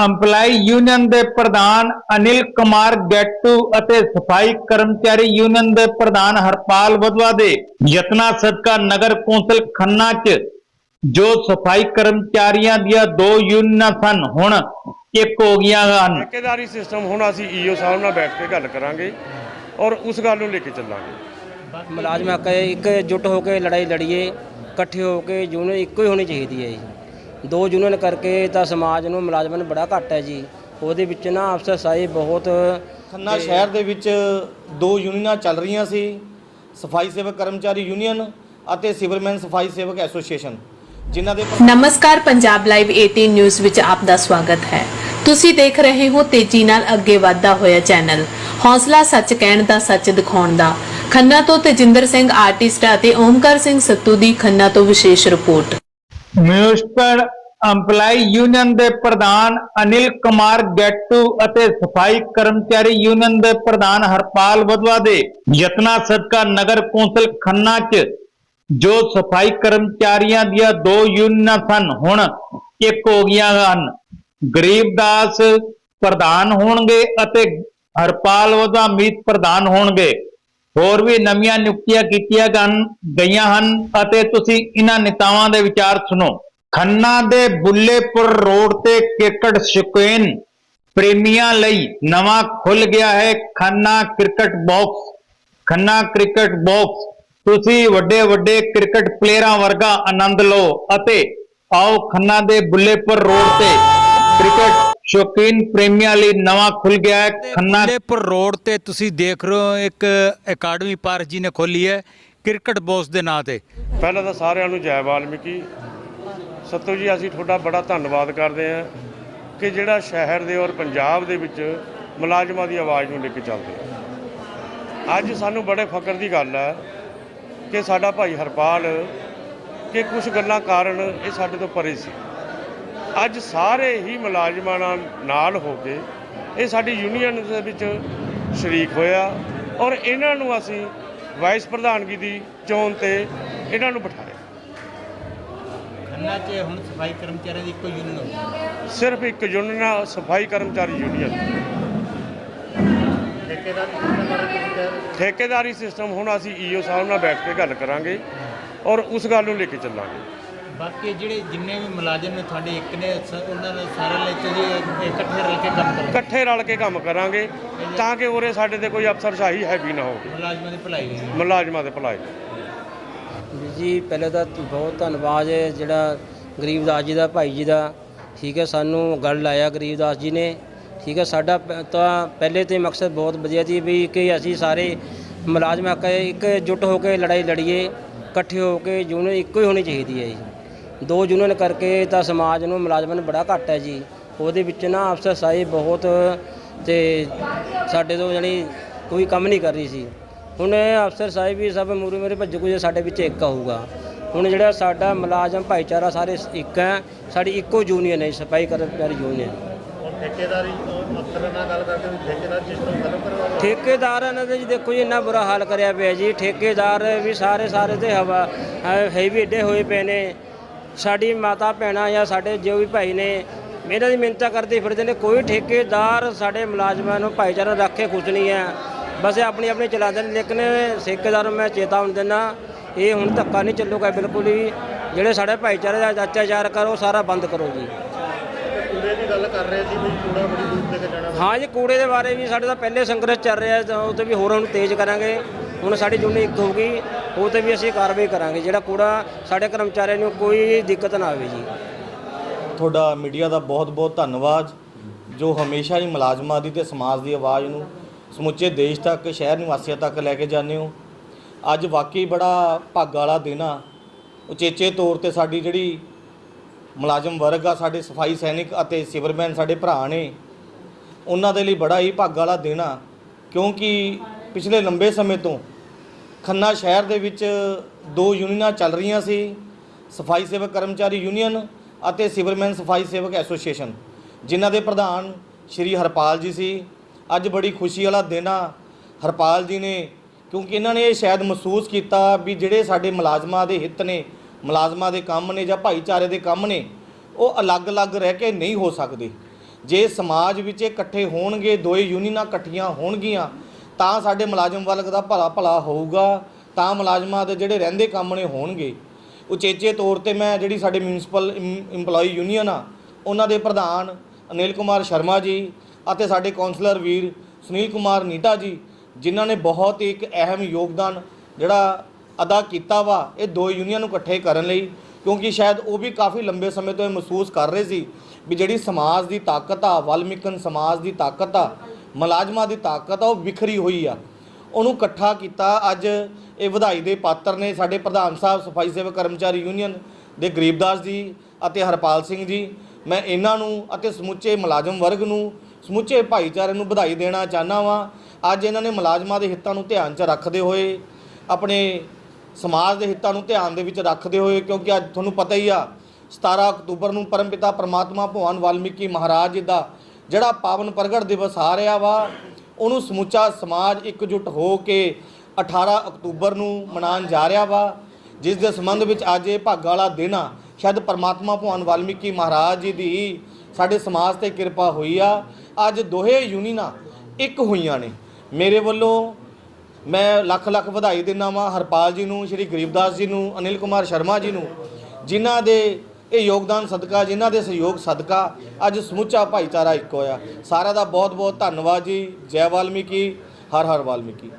Employee union ਦੇ ਪ੍ਰਧਾਨ ਅਨਿਲ ਕੁਮਾਰ ਗੈਟੂ ਅਤੇ ਸਫ਼ਾਈ ਕਰਮਚਾਰੀ ਯੂਨੀਅਨ ਦੇ ਪ੍ਰਧਾਨ ਹਰਪਾਲ ਵਦਵਾ ਦੇ ਯਤਨਾ ਸਦਕਾ ਨਗਰ ਕੌਂਸਲ ਖੰਨਾ 'ਚ ਜੋ ਸਫ਼ਾਈ ਕਰਮਚਾਰੀਆਂ ਦੀਆਂ ਦੋ ਯੂਨੀਅਨਾਂ ਸਨ ਹੁਣ ਇੱਕ ਹੋ ਗਈਆਂ ਹਨ। ਠੇਕੇਦਾਰੀ ਸਿਸਟਮ ਹੁਣ ਅਸੀਂ ਈਓ ਸਾਹਿਬ ਨਾਲ ਬੈਠ ਕੇ ਗੱਲ ਕਰਾਂਗੇ ਔਰ ਉਸ ਗੱਲ ਨੂੰ ਲੈ ਕੇ ਚੱਲਾਂਗੇ। ਮੁਲਾਜ਼ਮ ਹੱਕ ਹੈ ਇੱਕ ਜੁੱਟ ਹੋ ਕੇ ਲੜਾਈ ਲੜੀਏ ਇਕੱਠੇ ਹੋ ਕੇ ਯੂਨੀਅਨ ਇੱਕੋ ਹੀ ਹੋਣੀ ਚਾਹੀਦੀ ਹੈ ਜੀ। ਦੋ ਯੂਨੀਅਨ ਕਰਕੇ ਤਾਂ ਸਮਾਜ ਨੂੰ ਮੁਲਾਜ਼ਮਾਂ ਨੂੰ ਬੜਾ ਘੱਟ ਹੈ ਜੀ। ਉਹਦੇ ਵਿੱਚ ਨਾ ਅਫਸਰਸ਼ਾਹੀ ਬਹੁਤ ਖੰਨਾ ਸ਼ਹਿਰ ਦੇ ਵਿੱਚ ਦੋ ਯੂਨੀਅਨਾਂ ਚੱਲ ਰਹੀਆਂ ਸੀ ਸਫ਼ਾਈ ਸੇਵਕ ਕਰਮਚਾਰੀ ਯੂਨੀਅਨ ਅਤੇ ਸਿਵਰਮੈਨ ਸਫ਼ਾਈ ਸੇਵਕ ਐਸੋਸੀਏਸ਼ਨ ਜਿਨ੍ਹਾਂ ਦੇ ਨਮਸਕਾਰ ਪੰਜਾਬ ਲਾਈਵ 18 ਨਿਊਜ਼ ਵਿੱਚ ਆਪ ਦਾ ਸਵਾਗਤ ਹੈ। ਤੁਸੀਂ ਦੇਖ ਰਹੇ ਹੋ ਤੇਜ਼ੀ ਨਾਲ ਅੱਗੇ ਵਧਦਾ ਹੋਇਆ ਚੈਨਲ। ਹੌਸਲਾ ਸੱਚ ਕਹਿਣ ਦਾ ਸੱਚ ਦਿਖਾਉਣ ਦਾ। ਖੰਨਾ ਤੋਂ ਤੇਜਿੰਦਰ ਸਿੰਘ ਆਰਟਿਸਟ ਅਤੇ ਓਮਕਾਰ ਸਿੰਘ ਸੱਤੂ ਦੀ ਖੰਨਾ ਤੋਂ ਵਿਸ਼ੇਸ਼ ਰਿਪੋਰਟ। ਮਿਊਨਿਸਪਲ ਅੰਪਲਾਈ ਯੂਨੀਅਨ ਦੇ ਪ੍ਰਧਾਨ ਅਨਿਲ ਕੁਮਾਰ ਗੈਟੂ ਅਤੇ ਸਫ਼ਾਈ ਕਰਮਚਾਰੀ ਯੂਨੀਅਨ ਦੇ ਪ੍ਰਧਾਨ ਹਰਪਾਲ ਵਦਵਾ ਦੇ ਯਤਨਾ ਸਦਕਾ ਨਗਰ ਕੌਂਸਲ ਖੰਨਾ 'ਚ, ਜੋ ਸਫ਼ਾਈ ਕਰਮਚਾਰੀਆਂ ਦੀਆਂ ਦੋ ਯੂਨੀਅਨਾਂ ਸਨ, ਹੁਣ ਇੱਕ ਹੋ ਗਈਆਂ ਹਨ। ਗਰੀਬਦਾਸ ਪ੍ਰਧਾਨ ਹੋਣਗੇ ਅਤੇ ਹਰਪਾਲ ਵਦਵਾ ਮੀਤ ਪ੍ਰਧਾਨ ਹੋਣਗੇ। ਹੋਰ ਵੀ ਨਵੀਆਂ ਨਿਯੁਕਤੀਆਂ ਕੀਤੀਆਂ ਗਈਆਂ ਹਨ ਅਤੇ ਤੁਸੀਂ ਇਹਨਾਂ ਨੇਤਾਵਾਂ ਦੇ ਵਿਚਾਰ ਸੁਣੋ। ਖੰਨਾ ਦੇ ਬੁੱਲੇਪੁਰ ਰੋਡ ਤੇ ਕ੍ਰਿਕਟ ਸ਼ੌਕੀਨ ਪ੍ਰੇਮੀਆਂ ਲਈ ਨਵਾਂ ਖੁੱਲ ਗਿਆ ਹੈ Khanna cricket box. Khanna cricket box, ਤੁਸੀਂ ਵੱਡੇ ਵੱਡੇ ਕ੍ਰਿਕਟ ਪਲੇਅਰਾਂ ਵਰਗਾ ਆਨੰਦ ਲਓ ਅਤੇ ਆਓ ਖੰਨਾ ਦੇ ਬੁੱਲੇਪੁਰ ਰੋਡ ਤੇ ਕ੍ਰਿਕਟ ਸ਼ੌਕੀਨ ਪ੍ਰੇਮੀਆਂ ਲਈ ਨਵਾਂ ਖੁੱਲ ਗਿਆ ਹੈ ਖੰਨਾ ਖੰਨਾਪੁਰ ਰੋਡ ਤੇ ਤੁਸੀਂ ਦੇਖ ਰਹੇ ਹੋ ਇੱਕ ਅਕੈਡਮੀ ਪਾਰਕ ਜੀ ਨੇ ਖੋਲੀ ਹੈ ਕ੍ਰਿਕਟ ਬੋਸ ਦੇ ਨਾਂ ਤੇ। ਪਹਿਲਾਂ ਤਾਂ ਸਾਰਿਆਂ ਨੂੰ ਜੈ ਵਾਲਮੀਕੀ। ਸਤੋ ਜੀ ਅਸੀਂ ਤੁਹਾਡਾ ਬੜਾ ਧੰਨਵਾਦ ਕਰਦੇ ਹਾਂ ਕਿ ਜਿਹੜਾ ਸ਼ਹਿਰ ਦੇ ਔਰ ਪੰਜਾਬ ਦੇ ਵਿੱਚ ਮੁਲਾਜ਼ਮਾਂ ਦੀ ਆਵਾਜ਼ ਨੂੰ ਲੈ ਕੇ ਚੱਲਦੇ ਹੋ। ਅੱਜ ਸਾਨੂੰ ਬੜੇ ਫਖਰ ਦੀ ਗੱਲ ਹੈ ਕਿ ਸਾਡਾ ਭਾਈ ਹਰਪਾਲ ਕਿ ਕੁਝ ਗੱਲਾਂ ਕਾਰਨ ਇਹ ਸਾਡੇ ਤੋਂ ਪਰੇ ਸੀ। ਅੱਜ ਸਾਰੇ ਹੀ ਮੁਲਾਜ਼ਮਾਂ ਨਾਲ ਹੋ ਕੇ ਇਹ ਸਾਡੀ ਯੂਨੀਅਨ ਦੇ ਵਿੱਚ ਸ਼ਰੀਕ ਹੋਇਆ ਔਰ ਇਹਨਾਂ ਨੂੰ ਅਸੀਂ ਵਾਈਸ ਪ੍ਰਧਾਨਗੀ ਦੀ ਚੋਣ ਤੇ ਇਹਨਾਂ ਨੂੰ ਬਿਠਾਇਆ। ਖੰਨਾ 'ਚ ਹੁਣ ਸਫ਼ਾਈ ਕਰਮਚਾਰੀਆਂ ਦੀ ਇੱਕੋ ਯੂਨੀਅਨ ਹੋ। ਗਈ ਸਿਰਫ ਇੱਕ ਯੂਨੀਅਨ ਆ ਸਫ਼ਾਈ ਕਰਮਚਾਰੀ ਯੂਨੀਅਨ ਠੇਕੇਦਾਰੀ ਸਿਸਟਮ ਹੁਣ ਅਸੀਂ ਈਓ ਸਾਹਿਬ ਨਾਲ ਬੈਠ ਕੇ ਗੱਲ ਕਰਾਂਗੇ ਔਰ ਉਸ ਗੱਲ ਨੂੰ ਲੈ ਕੇ ਚੱਲਾਂਗੇ। ਬਾਕੀ ਜਿਹੜੇ ਜਿੰਨੇ ਵੀ ਮੁਲਾਜ਼ਮ ਨੇ ਤੁਹਾਡੇ ਇੱਕ ਨੇ ਸ- ਉਹਨਾਂ ਦਾ ਸਾਰਾ ਲਈ ਤੁਸੀਂ ਇਕੱਠੇ ਰਲ ਕੇ ਕੰਮ ਕਰੋ। ਇਕੱਠੇ ਰਲ ਕੇ ਕੰਮ ਕਰਾਂਗੇ ਤਾਂ ਕਿ ਉਰੇ ਸਾਡੇ ਤੇ ਕੋਈ ਅਫਸਰਸ਼ਾਹੀ ਹੈਵੀ ਨਾ ਹੋਵੇ। ਮੁਲਾਜ਼ਮਾਂ ਦੀ ਭਲਾਈ ਲਈ ਮੁਲਾਜ਼ਮਾਂ ਦੇ ਭਲਾਈ। ਵੀਰ ਜੀ ਪਹਿਲੇ ਤਾਂ ਬਹੁਤ ਧੰਨਵਾਦ ਹੈ ਜਿਹੜਾ ਗਰੀਬਦਾਸ ਜੀ ਦਾ ਭਾਈ ਜੀ ਦਾ। ਠੀਕ ਹੈ ਸਾਨੂੰ ਗੱਲ ਲਾਇਆ ਗਰੀਬਦਾਸ ਜੀ ਨੇ। ਠੀਕ ਹੈ ਸਾਡਾ ਪ- ਤਾਂ ਪਹਿਲੇ ਤੇ ਮਕਸਦ ਬਹੁਤ ਵਧੀਆ ਸੀ ਵੀ ਕਿ ਅਸੀਂ ਸਾਰੇ ਮੁਲਾਜ਼ਮ ਹੈ ਇੱਕ ਜੁੱਟ ਹੋ ਕੇ ਲੜਾਈ ਲੜੀਏ ਇਕੱਠੇ ਹੋ ਕੇ ਯੂਨੀਅਨ ਇੱਕੋ ਹੀ ਹੋਣੀ ਚਾਹੀਦੀ ਹੈ ਜੀ। ਦੋ ਯੂਨੀਅਨ ਕਰਕੇ ਤਾਂ ਸਮਾਜ ਨੂੰ ਮੁਲਾਜ਼ਮਾਂ ਨੂੰ ਬੜਾ ਘੱਟ ਹੈ ਜੀ। ਉਹਦੇ ਵਿੱਚ ਨਾ ਅਫਸਰਸ਼ਾਹੀ ਬਹੁਤ ਤੇ ਸਾਡੇ ਤੋਂ ਜਾਣੀ ਕੋਈ ਕੰਮ ਨਹੀਂ ਕਰ ਰਹੀ ਸੀ। ਹੁਣ ਅਫਸਰ ਸਾਹਿਬ ਵੀ ਸਭ ਮੂਰੇ ਮੇਰੇ ਭੱਜ ਕੁਝ ਸਾਡੇ ਵਿੱਚ ਇੱਕ ਆਊਗਾ। ਹੁਣ ਜਿਹੜਾ ਸਾਡਾ ਮੁਲਾਜ਼ਮ ਭਾਈਚਾਰਾ ਸਾਰੇ ਇੱਕ ਹੈ ਸਾਡੀ ਇੱਕੋ ਯੂਨੀਅਨ ਹੈ ਸਫ਼ਾਈ ਕਰਮਚਾਰੀ ਯੂਨੀਅਨ। ਠੇਕੇਦਾਰਾਂ ਨੇ ਤਾਂ ਜੀ ਦੇਖੋ ਜੀ ਇੰਨਾ ਬੁਰਾ ਹਾਲ ਕਰਿਆ ਪਿਆ ਜੀ। ਠੇਕੇਦਾਰ ਵੀ ਸਾਰੇ ਸਾਰੇ ਤੇ ਹਵਾ ਹੈ ਵੀ ਏਡੇ ਹੋਏ ਪਏ ਨੇ। ਸਾਡੀ ਮਾਤਾ ਭੈਣਾਂ ਜਾਂ ਸਾਡੇ ਜੋ ਵੀ ਭਾਈ ਨੇ ਇਹਨਾਂ ਦੀ ਮਿੰਨਤਾਂ ਕਰਦੇ ਫਿਰਦੇ ਨੇ ਕੋਈ ਠੇਕੇਦਾਰ ਸਾਡੇ ਮੁਲਾਜ਼ਮਾਂ ਨੂੰ ਭਾਈਚਾਰਾ ਰੱਖੇ ਕੁਝ ਨਹੀਂ ਹੈ। ਬਸ ਇਹ ਆਪਣੀ ਆਪਣੀ ਚਲਾਉਂਦੇ ਨੇ ਲੇਕਿਨ ਠੇਕੇਦਾਰ ਨੂੰ ਮੈਂ ਚੇਤਾਵਨੀ ਦਿੰਦਾ ਇਹ ਹੁਣ ਧੱਕਾ ਨਹੀਂ ਚੱਲੂਗਾ ਬਿਲਕੁਲ ਹੀ ਜਿਹੜੇ ਸਾਡੇ ਭਾਈਚਾਰੇ ਦਾ ਅਤਿਆਚਾਰ ਕਰੋ ਸਾਰਾ ਬੰਦ ਕਰੋ ਜੀ। ਹਾਂ ਜੀ ਕੂੜੇ ਦੇ ਬਾਰੇ ਵੀ ਸਾਡੇ ਤਾਂ ਪਹਿਲੇ ਸੰਘਰਸ਼ ਚੱਲ ਰਿਹਾ ਉਹ ਤੇ ਵੀ ਹੋਰਾਂ ਨੂੰ ਤੇਜ਼ ਕਰਾਂਗੇ। ਹੁਣ ਸਾਡੀ ਜੁਨੀ ਇੱਕ ਹੋਊਗੀ। ਉਹ ਤੇ ਵੀ ਅਸੀਂ ਕਾਰਵਾਈ ਕਰਾਂਗੇ, ਜਿਹੜਾ ਕੂੜਾ ਸਾਡੇ ਕਰਮਚਾਰੀਆਂ ਨੂੰ ਕੋਈ ਦਿੱਕਤ ਨਾ ਆਵੇ ਜੀ। ਤੁਹਾਡਾ ਮੀਡੀਆ ਦਾ ਬਹੁਤ-ਬਹੁਤ ਧੰਨਵਾਦ, ਜੋ ਹਮੇਸ਼ਾ ਹੀ ਮੁਲਾਜ਼ਮਾਂ ਦੀ ਤੇ ਸਮਾਜ ਦੀ ਆਵਾਜ਼ ਨੂੰ ਸਮੁੱਚੇ ਦੇਸ਼ ਤੱਕ, ਸ਼ਹਿਰ ਨਿਵਾਸੀਆਂ ਤੱਕ ਲੈ ਕੇ ਜਾਂਦੇ ਹੋ। ਅੱਜ ਵਾਕਈ ਬੜਾ ਭਾਗ ਵਾਲਾ ਦਿਨ ਆ। ਉਚੇਚੇ ਤੌਰ ਤੇ ਸਾਡੀ ਜਿਹੜੀ ਮੁਲਾਜ਼ਮ ਵਰਗ ਆ, ਸਾਡੇ ਸਫ਼ਾਈ ਸੈਨਿਕ ਅਤੇ ਸਿਵਰਮੈਨ ਸਾਡੇ ਭਰਾ ਨੇ, ਉਹਨਾਂ ਦੇ ਲਈ ਬੜਾ ਹੀ ਭਾਗ ਵਾਲਾ ਦਿਨ ਆ। ਕਿਉਂਕਿ ਪਿਛਲੇ ਲੰਬੇ ਸਮੇਂ ਤੋਂ ਖੰਨਾ ਸ਼ਹਿਰ ਦੇ ਵਿੱਚ ਦੋ ਯੂਨੀਅਨਾਂ ਚੱਲ ਰਹੀਆਂ ਸੀ, ਸਫ਼ਾਈ ਸੇਵਕ ਕਰਮਚਾਰੀ ਯੂਨੀਅਨ ਅਤੇ ਸਿਵਲਮੈਨ ਸਫ਼ਾਈ ਸੇਵਕ ਐਸੋਸੀਏਸ਼ਨ, ਜਿਨ੍ਹਾਂ ਦੇ ਪ੍ਰਧਾਨ ਸ਼੍ਰੀ ਹਰਪਾਲ ਜੀ ਸੀ। ਅੱਜ ਬੜੀ ਖੁਸ਼ੀ ਵਾਲਾ ਦਿਨ ਆ ਹਰਪਾਲ ਜੀ ਨੇ, ਕਿਉਂਕਿ ਇਹਨਾਂ ਨੇ ਇਹ ਸ਼ਾਇਦ ਮਹਿਸੂਸ ਕੀਤਾ ਵੀ ਜਿਹੜੇ ਸਾਡੇ ਮੁਲਾਜ਼ਮਾਂ ਦੇ ਹਿੱਤ ਨੇ, ਮੁਲਾਜ਼ਮਾਂ ਦੇ ਕੰਮ ਨੇ ਜਾਂ ਭਾਈਚਾਰੇ ਦੇ ਕੰਮ ਨੇ, ਉਹ ਅਲੱਗ-ਅਲੱਗ ਰਹਿ ਕੇ ਨਹੀਂ ਹੋ ਸਕਦੇ। ਜੇ ਸਮਾਜ ਵਿੱਚ ਇਕੱਠੇ ਹੋਣਗੇ, ਦੋਏ ਯੂਨੀਅਨਾਂ ਇਕੱਠੀਆਂ ਹੋਣਗੀਆਂ ਤਾਂ ਸਾਡੇ ਮੁਲਾਜ਼ਮ ਵਰਗ ਦਾ ਭਲਾ ਭਲਾ ਹੋਊਗਾ, ਤਾਂ ਮੁਲਾਜ਼ਮਾਂ ਦੇ ਜਿਹੜੇ ਰਹਿੰਦੇ ਕੰਮ ਨੇ ਹੋਣਗੇ। ਉਚੇਚੇ ਤੌਰ ਤੇ ਮੈਂ ਜਿਹੜੀ ਸਾਡੇ ਮਿਊਨਿਸਪਲ EMPLOYE ਯੂਨੀਅਨ ਆ, ਉਹਨਾਂ ਦੇ ਪ੍ਰਧਾਨ ਅਨਿਲ ਕੁਮਾਰ ਸ਼ਰਮਾ ਜੀ ਅਤੇ ਸਾਡੇ ਕਾਉਂਸਲਰ ਵੀਰ ਸੁਨੀਲ ਕੁਮਾਰ ਨੀਟਾ ਜੀ, ਜਿਨ੍ਹਾਂ ਨੇ ਬਹੁਤ ਹੀ ਇੱਕ ਅਹਿਮ ਯੋਗਦਾਨ ਜਿਹੜਾ ਅਦਾ ਕੀਤਾ ਵਾ, ਇਹ ਦੋ ਯੂਨੀਅਨ ਨੂੰ ਇਕੱਠੇ ਕਰਨ ਲਈ, ਕਿਉਂਕਿ ਸ਼ਾਇਦ ਉਹ ਵੀ ਕਾਫੀ ਲੰਬੇ ਸਮੇਂ ਤੋਂ ਇਹ ਮਹਿਸੂਸ ਕਰ ਰਹੇ ਸੀ ਵੀ ਜਿਹੜੀ ਸਮਾਜ ਦੀ ਤਾਕਤ ਆ, ਵਾਲਮੀਕਨ ਸਮਾਜ ਦੀ ਤਾਕਤ ਆ ਮੁਲਾਜ਼ਮਾਂ ਦੀ ਤਾਕਤ ਆ, ਉਹ ਵਿਖਰੀ ਹੋਈ ਆ। ਉਹਨੂੰ ਇਕੱਠਾ ਕੀਤਾ ਅੱਜ ਇਹ ਵਧਾਈ ਦੇ ਪਾਤਰ ਨੇ ਸਾਡੇ ਪ੍ਰਧਾਨ ਸਾਹਿਬ, ਸਫ਼ਾਈ ਸੇਵਕ ਕਰਮਚਾਰੀ ਯੂਨੀਅਨ ਦੇ ਗਰੀਬਦਾਸ ਜੀ ਅਤੇ ਹਰਪਾਲ ਸਿੰਘ ਜੀ। ਮੈਂ ਇਹਨਾਂ ਨੂੰ ਅਤੇ ਸਮੁੱਚੇ ਮੁਲਾਜ਼ਮ ਵਰਗ ਨੂੰ, ਸਮੁੱਚੇ ਭਾਈਚਾਰੇ ਨੂੰ ਵਧਾਈ ਦੇਣਾ ਚਾਹਨਾ ਵਾਂ। ਅੱਜ ਇਹਨਾਂ ਨੇ ਮੁਲਾਜ਼ਮਾਂ ਦੇ ਹਿੱਤਾਂ ਨੂੰ ਧਿਆਨ 'ਚ ਰੱਖਦੇ ਹੋਏ, ਆਪਣੇ ਸਮਾਜ ਦੇ ਹਿੱਤਾਂ ਨੂੰ ਧਿਆਨ ਦੇ ਵਿੱਚ ਰੱਖਦੇ ਹੋਏ, ਕਿਉਂਕਿ ਅੱਜ ਤੁਹਾਨੂੰ ਪਤਾ ਹੀ ਆ 17 ਅਕਤੂਬਰ ਨੂੰ ਪਰਮਪਿਤਾ ਪ੍ਰਮਾਤਮਾ ਭਗਵਾਨ ਵਾਲਮੀਕੀ ਮਹਾਰਾਜ ਜੀ ਦਾ ਜਿਹੜਾ ਪਾਵਨ ਪ੍ਰਗਟ ਦਿਵਸ ਆ ਰਿਹਾ ਵਾ, ਉਹਨੂੰ ਸਮੁੱਚਾ ਸਮਾਜ ਇਕਜੁੱਟ ਹੋ ਕੇ 18 ਅਕਤੂਬਰ ਨੂੰ ਮਨਾਉਣ ਜਾ ਰਿਹਾ ਵਾ, ਜਿਸ ਦੇ ਸੰਬੰਧ ਵਿੱਚ ਅੱਜ ਇਹ ਭਾਗਾਂ ਵਾਲਾ ਦਿਨ ਆ। ਸ਼ਾਇਦ ਪਰਮਾਤਮਾ ਭਗਵਾਨ ਵਾਲਮੀਕੀ ਮਹਾਰਾਜ ਜੀ ਦੀ ਸਾਡੇ ਸਮਾਜ ਤੇ ਕਿਰਪਾ ਹੋਈ ਆ। ਅੱਜ ਦੋਹੇ ਯੂਨੀਅਨਾਂ ਇੱਕ ਹੋਈਆਂ ਨੇ। ਮੇਰੇ ਵੱਲੋਂ ਮੈਂ ਲੱਖ ਲੱਖ ਵਧਾਈ ਦਿੰਦਾ ਵਾਂ ਹਰਪਾਲ ਜੀ ਨੂੰ, ਸ਼੍ਰੀ ਗਰੀਬਦਾਸ ਜੀ ਨੂੰ, ਅਨਿਲ ਕੁਮਾਰ ਸ਼ਰਮਾ ਜੀ ਨੂੰ, ਜਿਨ੍ਹਾਂ ਦੇ ਇਹ ਯੋਗਦਾਨ ਸਦਕਾ, ਜਿਨ੍ਹਾਂ ਦੇ ਸਹਿਯੋਗ ਸਦਕਾ ਅੱਜ ਸਮੁੱਚਾ ਭਾਈਚਾਰਾ ਇੱਕ ਹੋਇਆ। ਸਾਰਿਆਂ ਦਾ ਬਹੁਤ ਬਹੁਤ ਧੰਨਵਾਦ ਜੀ। ਜੈ ਵਾਲਮੀਕੀ। ਹਰ ਹਰ ਵਾਲਮੀਕੀ।